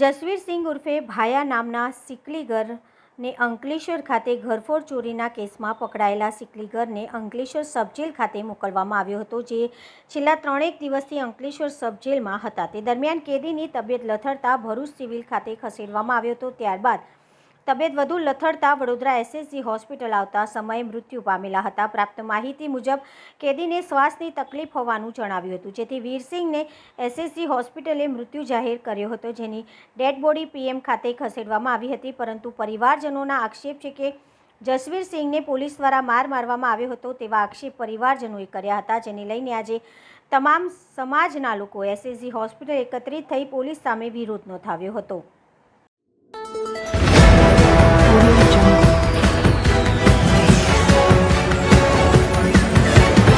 જસવીર સિંઘ ઉર્ફે ભાયા નામના સિકલીગરને અંકલેશ્વર ખાતે ઘરફોડ ચોરીના કેસમાં પકડાયેલા સિકલીગરને અંકલેશ્વર સબજેલ ખાતે મોકલવામાં આવ્યો હતો, જે છેલ્લા ત્રણેક દિવસથી અંકલેશ્વર સબજેલમાં હતા. તે દરમિયાન કેદીની તબિયત લથડતા ભરૂચ સિવિલ ખાતે ખસેડવામાં આવ્યો હતો. ત્યારબાદ તબિયત વધુ લથડતા વડોદરા એસએસજી હોસ્પિટલ આવતા સમયે મૃત્યુ પામેલા હતા. પ્રાપ્ત માહિતી મુજબ, કેદીને શ્વાસની તકલીફ હોવાનું જણાવ્યું હતું. જેથી વીરસિંહને એસએસજી હોસ્પિટલે મૃત્યુ જાહેર કર્યો હતો, જેની ડેડ બોડી પીએમ ખાતે ખસેડવામાં આવી હતી. પરંતુ પરિવારજનોના આક્ષેપ છે કે જસવીર સિંહને પોલીસ દ્વારા માર મારવામાં આવ્યો હતો તેવા આક્ષેપ પરિવારજનોએ કર્યા હતા. જેને લઈને આજે તમામ સમાજના લોકો એસએસજી હોસ્પિટલ એકત્રિત થઈ પોલીસ સામે વિરોધ નોંધાવ્યો હતો.